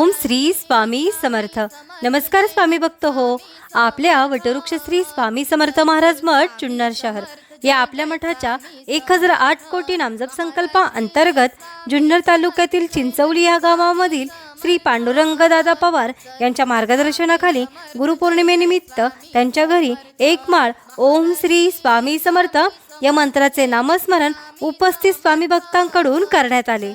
ओम श्री स्वामी समर्थ. नमस्कार स्वामी भक्त हो. आपल्या वटवृक्ष श्री स्वामी समर्थ महाराज मठ जुन्नर शहर. या आपल्या मठाच्या एक हजार आठ कोटी नामजप संकल्पा अंतर्गत जुन्नर तालुक्यातील चिंचवली या गावामधील श्री पांडुरंग दादा पवार यांच्या मार्गदर्शनाखाली गुरुपौर्णिमेनिमित्त त्यांच्या घरी एक माळ ओम श्री स्वामी समर्थ या मंत्राचे नामस्मरण उपस्थित स्वामी भक्तांकडून करण्यात आले.